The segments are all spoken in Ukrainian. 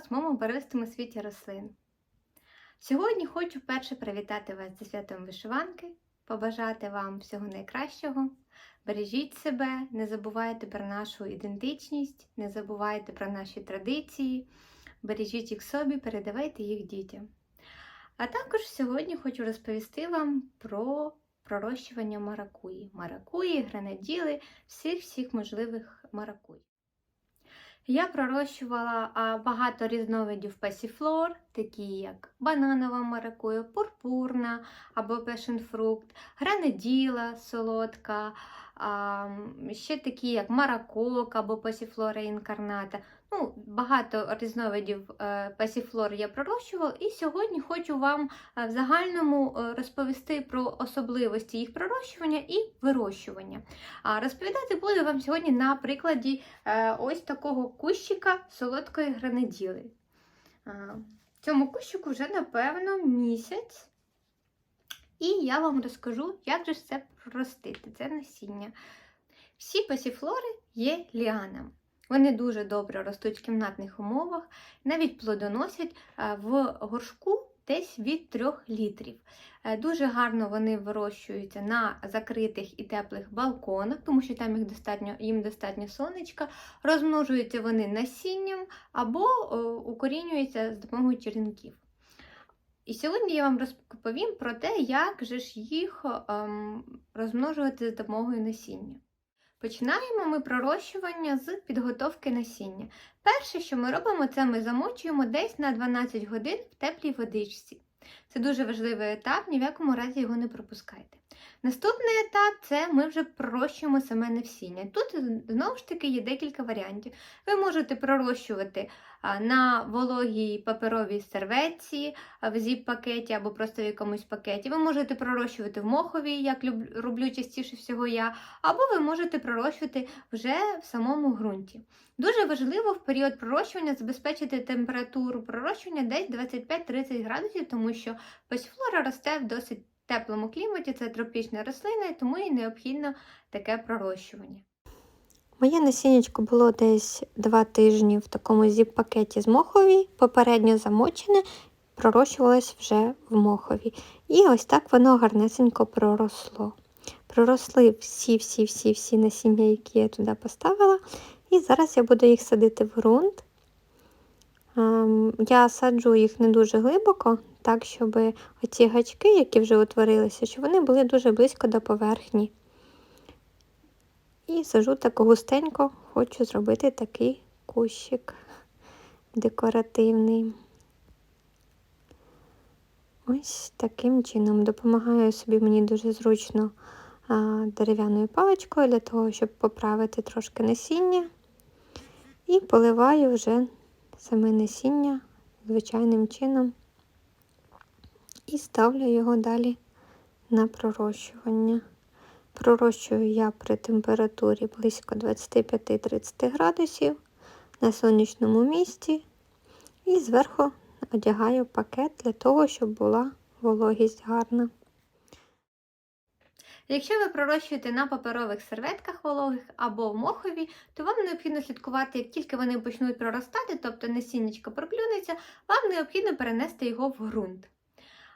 самому барвистому світі рослин. Сьогодні хочу вперше привітати вас зі святом вишиванки, побажати вам всього найкращого. Бережіть себе, не забувайте про нашу ідентичність, не забувайте про наші традиції, бережіть їх собі, передавайте їх дітям. А також сьогодні хочу розповісти вам про пророщування маракуї. Маракуї, гранаділи, всіх-всіх можливих маракуй. Я пророщувала багато різновидів пасіфлор, такі як бананова маракуя, пурпурна або пешенфрукт, гранаділа солодка, а, ще такі як маракок або пасіфлора інкарната. Ну, Багато різновидів е, пасіфлор я пророщувала, і сьогодні хочу вам е, в загальному е, розповісти про особливості їх пророщування і вирощування. Розповідати буду вам сьогодні на прикладі ось такого кущика солодкої гранаділи. Цьому кущику вже, напевно, місяць. І я вам розкажу, як же це простити, це насіння. Всі пасіфлори є ліанами. Вони дуже добре ростуть в кімнатних умовах, навіть плодоносять в горшку десь від 3 літрів. Е, Дуже гарно вони вирощуються на закритих і теплих балконах, тому що там їх достатньо, їм достатньо сонечка. Розмножуються вони насінням або укорінюються з допомогою черенків. І сьогодні я вам розповім про те, як же ж їх ем, розмножувати з допомогою насіння. Починаємо ми пророщування з підготовки насіння. Перше, що ми робимо, це ми замочуємо десь на 12 годин в теплій водичці. Це дуже важливий етап, ні в якому разі його не пропускайте. Наступний етап це ми вже пророщуємо саме насіння. Тут знову ж таки є декілька варіантів. Ви можете пророщувати на вологій паперовій серветці, в зіп-пакеті або просто в якомусь пакеті. Ви можете пророщувати в моховій, як роблю частіше всього я, або ви можете пророщувати вже в самому ґрунті. Дуже важливо в період пророщування забезпечити температуру пророщування десь 25-30 градусів, тому що пасіфлора росте в досить теплому кліматі, це тропічна рослина, тому і необхідно таке пророщування. Моє насіннячко було десь два тижні в такому зіп-пакеті з мохові, попередньо замочене, пророщувалось вже в мохові. І ось так воно гарнесенько проросло. Проросли всі-всі-всі-всі насіння, які я туди поставила. І зараз я буду їх садити в ґрунт. Ем, Я саджу їх не дуже глибоко, так, щоб оці гачки, які вже утворилися, щоб вони були дуже близько до поверхні. І сажу так густенько, хочу зробити такий кущик декоративний. Ось таким чином допомагаю собі мені дуже зручно дерев'яною паличкою для того, щоб поправити трошки насіння. І поливаю вже саме насіння звичайним чином. І ставлю його далі на пророщування. Пророщую я при температурі близько 25-30 градусів на сонячному місці і зверху одягаю пакет для того, щоб була вологість гарна. Якщо ви пророщуєте на паперових серветках вологих або в мохові, то вам необхідно слідкувати, як тільки вони почнуть проростати, тобто насіннячко проклюнеться, вам необхідно перенести його в ґрунт.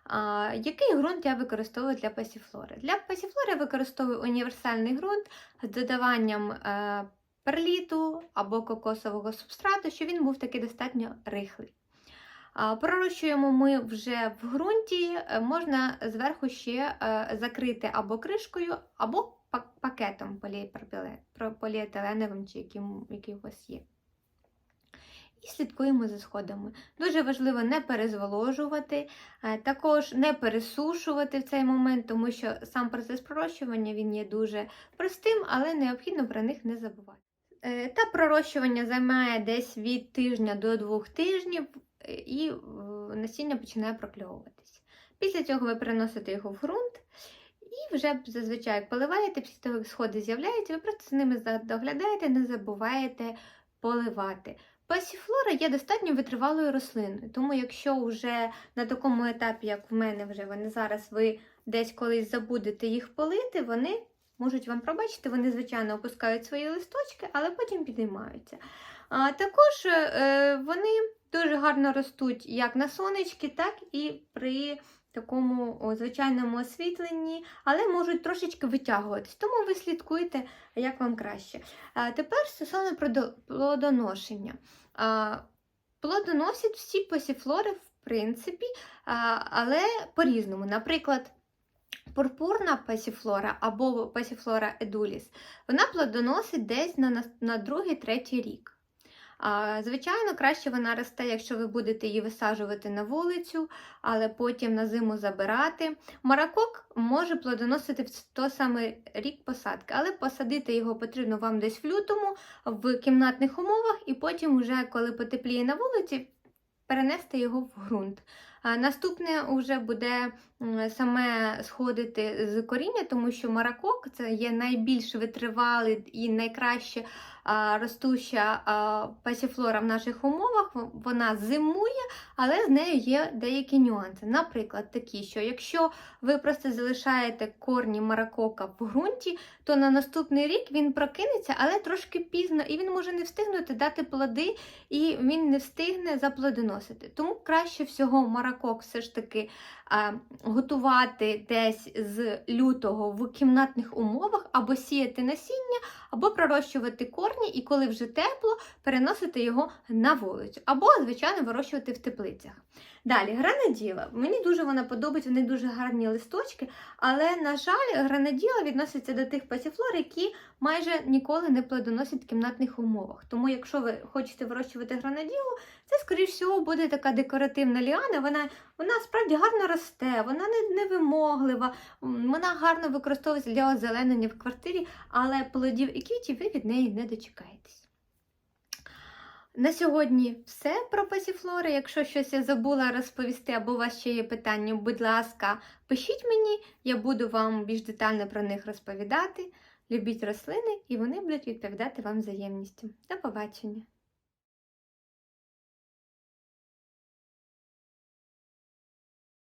А, який ґрунт я використовую для пасіфлори? Для пасіфлори я використовую універсальний ґрунт з додаванням е, перліту або кокосового субстрату, щоб він був такий достатньо рихлий. А, Пророщуємо ми вже в ґрунті, е, можна зверху ще е, закрити або кришкою, або пакетом поліетиленовим, чи яким, який у вас є. І слідкуємо за сходами. Дуже важливо не перезволожувати, е, також не пересушувати в цей момент, тому що сам процес пророщування він є дуже простим, але необхідно про них не забувати. Е, Та пророщування займає десь від тижня до двох тижнів, е, і насіння починає прокльовуватись. Після цього ви переносите його в ґрунт. І вже зазвичай як поливаєте, після того, як сходи з'являються, ви просто за ними доглядаєте, не забуваєте поливати. Пасіфлора є достатньо витривалою рослиною, тому якщо вже на такому етапі, як в мене, вже вони зараз ви десь колись забудете їх полити, вони можуть вам пробачити, вони, звичайно, опускають свої листочки, але потім підіймаються. А також е, вони дуже гарно ростуть як на сонечки, так і при такому звичайному освітленні, але можуть трошечки витягуватись. Тому ви слідкуйте, як вам краще. Тепер стосовно плодоношення. А, Плодоносять всі пасіфлори, в принципі, але по-різному. Наприклад, пурпурна пасіфлора або пасіфлора едуліс, вона плодоносить десь на, на другий-третій рік. Звичайно, краще вона росте, якщо ви будете її висаджувати на вулицю, але потім на зиму забирати. Маракок може плодоносити в той самий рік посадки, але посадити його потрібно вам десь в лютому в кімнатних умовах, і потім, уже коли потепліє на вулиці, перенести його в ґрунт. Наступне вже буде саме сходити з коріння, тому що маракок це є найбільш витривалий і найкраще ростуща пасіфлора в наших умовах. Вона зимує, але з нею є деякі нюанси. Наприклад, такі, що якщо ви просто залишаєте корні маракока в ґрунті, то на наступний рік він прокинеться, але трошки пізно, і він може не встигнути дати плоди, і він не встигне заплодоносити. Тому краще всього маракок все ж таки готувати десь з лютого в кімнатних умовах, або сіяти насіння, або пророщувати корні, і коли вже тепло, переносити його на вулицю, або, звичайно, вирощувати в теплицях. Далі, гранаділа. Мені дуже вона подобається, вони дуже гарні листочки, але, на жаль, гранаділа відноситься до тих пасіфлор, які майже ніколи не плодоносять в кімнатних умовах. Тому, якщо ви хочете вирощувати гранаділу, це, скоріш всього, буде така декоративна ліана. Вона, вона справді гарно росте, вона не, невимоглива, м, вона гарно використовується для озеленення в квартирі, але плодів і квітів ви від неї не дочекаєтесь. На сьогодні все про пасіфлори. Якщо щось я забула розповісти або у вас ще є питання, будь ласка, пишіть мені, я буду вам більш детально про них розповідати. Любіть рослини, і вони будуть відповідати вам взаємністю. До побачення!